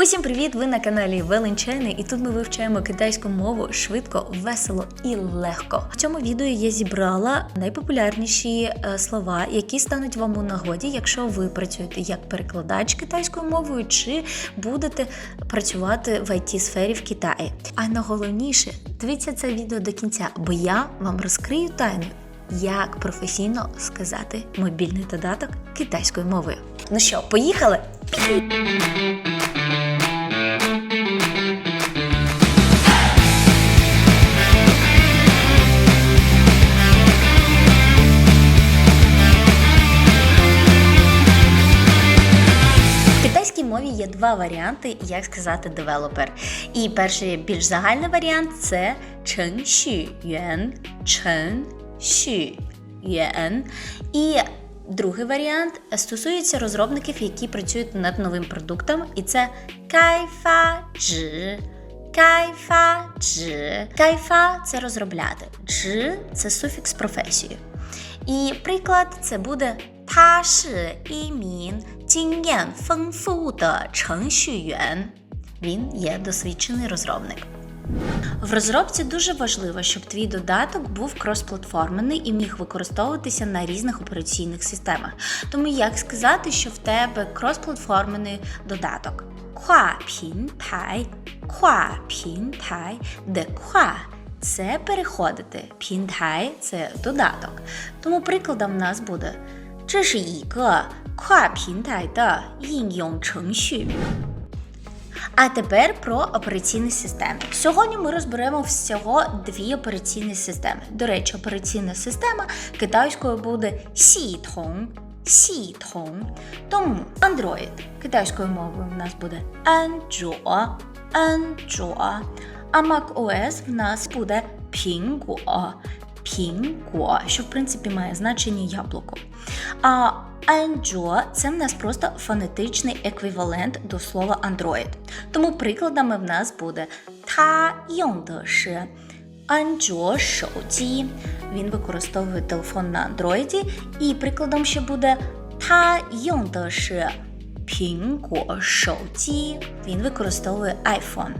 Усім привіт! Ви на каналі Веленчайний, і тут ми вивчаємо китайську мову швидко, весело і легко. В цьому відео я зібрала найпопулярніші е, слова, які стануть вам у нагоді, якщо ви працюєте як перекладач китайською мовою, чи будете працювати в it сфері в Китаї. А найголовніше, дивіться це відео до кінця, бо я вам розкрию тайну. Як професійно сказати мобільний додаток китайською мовою? Ну що, поїхали? два варіанти, як сказати девелопер. І перший більш загальний варіант це чен ші юен, чен ші юен. І другий варіант стосується розробників, які працюють над новим продуктом, і це кайфа джи. Кайфа джи. Кайфа це розробляти. Джи це суфікс професії. І приклад це буде та ши і мін. 经验丰富的程序员. Він є досвідчений розробник. В розробці дуже важливо, щоб твій додаток був кросплатформений і міг використовуватися на різних операційних системах. Тому як сказати, що в тебе кросплатформений додаток? 跨平台,跨平台, де 跨 це переходити, 平台– це додаток. Тому прикладом в нас буде 这是一个 跨平台的应用程序。 А тепер про операційні системи. Сьогодні ми розберемо всього дві операційні системи. До речі, операційна система китайською буде сітон. Сітон. Тому Android китайською мовою в нас буде Android. Android. А macOS в нас буде Пінго. пінько, що в принципі має значення яблуко. А Анджо це в нас просто фонетичний еквівалент до слова Android. Тому прикладами в нас буде та йондоши. Анджо шоуті. Він використовує телефон на андроїді. І прикладом ще буде та йондоши. Пінько шоуті. Він використовує iPhone.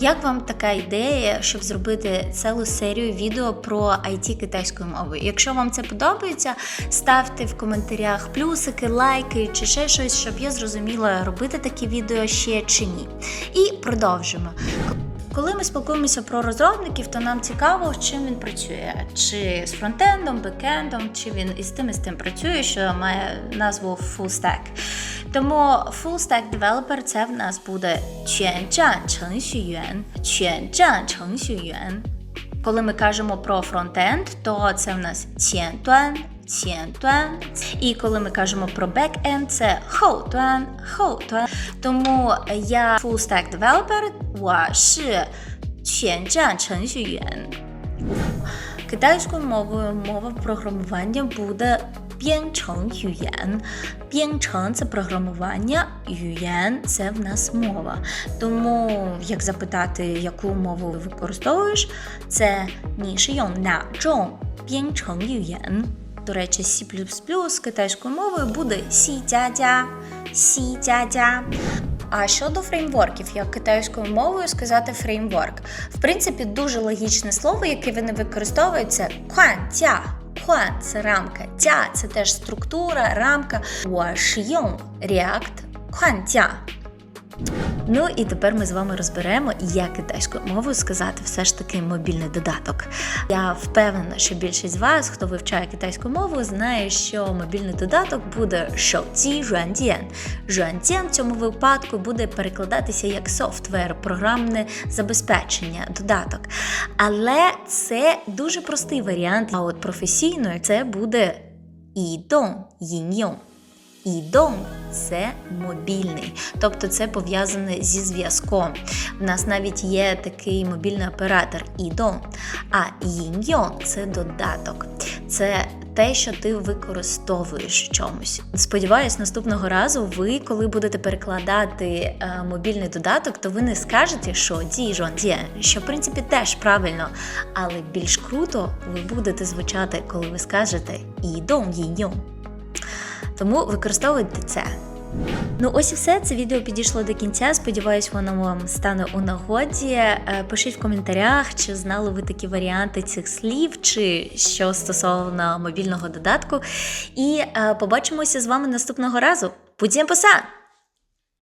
Як вам така ідея, щоб зробити цілу серію відео про IT китайською мовою? Якщо вам це подобається, ставте в коментарях плюсики, лайки чи ще щось, щоб я зрозуміла, робити такі відео ще чи ні. І продовжимо. Коли ми спілкуємося про розробників, то нам цікаво, чим він працює, чи з фронтендом, бекендом, чи він із тим і з тим працює, що має назву Full Stack. Тому Full Stack Developer це в нас буде 全站程序员,全站程序员. Коли ми кажемо про фронтенд, то це в нас 前端,前端. І коли ми кажемо про бекенд, це 后端,后端. Тому я Full Stack Developer, 我是全站程序员. Китайською мовою мова програмування буде П'єнчон юєн. П'єнчон це програмування, юєн це в нас мова. Тому, як запитати, яку мову ви використовуєш, це нішийон на чон п'єнчон юєн. До речі, C++ з китайською мовою буде сі-тя-тя, сі-тя-тя. А щодо фреймворків, як китайською мовою сказати фреймворк, в принципі, дуже логічне слово, яке вони використовують, це квантя Кван це рамка, тя це теж структура, рамка. 我是用 React 框架. Ну і тепер ми з вами розберемо, як китайською мовою сказати все ж таки мобільний додаток. Я впевнена, що більшість з вас, хто вивчає китайську мову, знає, що мобільний додаток буде Шоці жуандієн. Жуандієн в цьому випадку буде перекладатися як софтвер, програмне забезпечення, додаток. Але це дуже простий варіант. А от професійною це буде ідон, їньйон. 应用. Ідон це мобільний, тобто це пов'язане зі зв'язком. У нас навіть є такий мобільний оператор ідон, а іньйон це додаток. Це те, що ти використовуєш в чомусь. Сподіваюсь, наступного разу ви, коли будете перекладати е, мобільний додаток, то ви не скажете, що ді жонді, що в принципі теж правильно, але більш круто ви будете звучати, коли ви скажете ідон іньйон. Тому використовуйте це. Ну, ось і все. Це відео підійшло до кінця. Сподіваюсь, воно вам стане у нагоді. Е, Пишіть в коментарях, чи знали ви такі варіанти цих слів, чи що стосовно мобільного додатку. І е, побачимося з вами наступного разу. Путін поса!